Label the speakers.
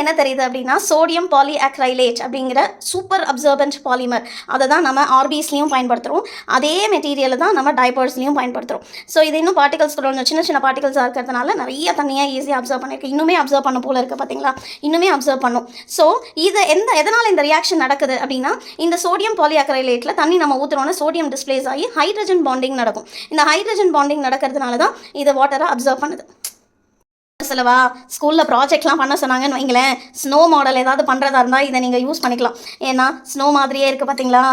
Speaker 1: என்ன தெரியுது அப்படின்னா சோடியம் பாலி அக்ரைலேட் அப்படிங்கிற சூப்பர் அப்சர்பன்ட் பாலிமர் அதை தான் நம்ம ஆர்பிஸ்லேயும் பயன்படுத்துகிறோம் அதே மெட்டீரியலை தான் நம்ம டைப்பர்ஸ்லையும் பயன்படுத்துகிறோம் ஸோ இது இன்னும் பார்ட்டிகல்ஸ் கொஞ்சம் சின்ன சின்ன பார்ட்டிகல்ஸாக இருக்கிறதுனால நிறைய தண்ணியாக ஈஸியாக அப்சர்வ் பண்ணியிருக்கு இன்னுமே அப்சர்வ் பண்ண போல இருக்குது பார்த்தீங்களா இன்னுமே அப்சர்வ் பண்ணும். ஸோ இது எந்த எதனால் இந்த ரியாக்ஷன் நடக்குது அப்படின்னா இந்த சோடியம் பாலிஅக்ரைலேட்டில் தண்ணி நம்ம ஊற்றுறோன்னா சோடியம் டிஸ்பிளேஸ் ஆகி ஹைட்ரஜன் பாண்டிங் நடக்கும். இந்த ஹைட்ரஜன் பாண்டிங் நடக்கிறதுனால தான் இது வாட்டரை அப்சர்வ் பண்ணுது. செலவா? ஸ்கூலில் ப்ராஜெக்ட்லாம் பண்ண சொன்னாங்கன்னு வைங்களேன். ஸ்னோ மாடல் ஏதாவது பண்ணுறதா இருந்தால் இதை நீங்கள் யூஸ் பண்ணிக்கலாம். ஏன்னா ஸ்னோ மாதிரியே இருக்குது பார்த்தீங்களா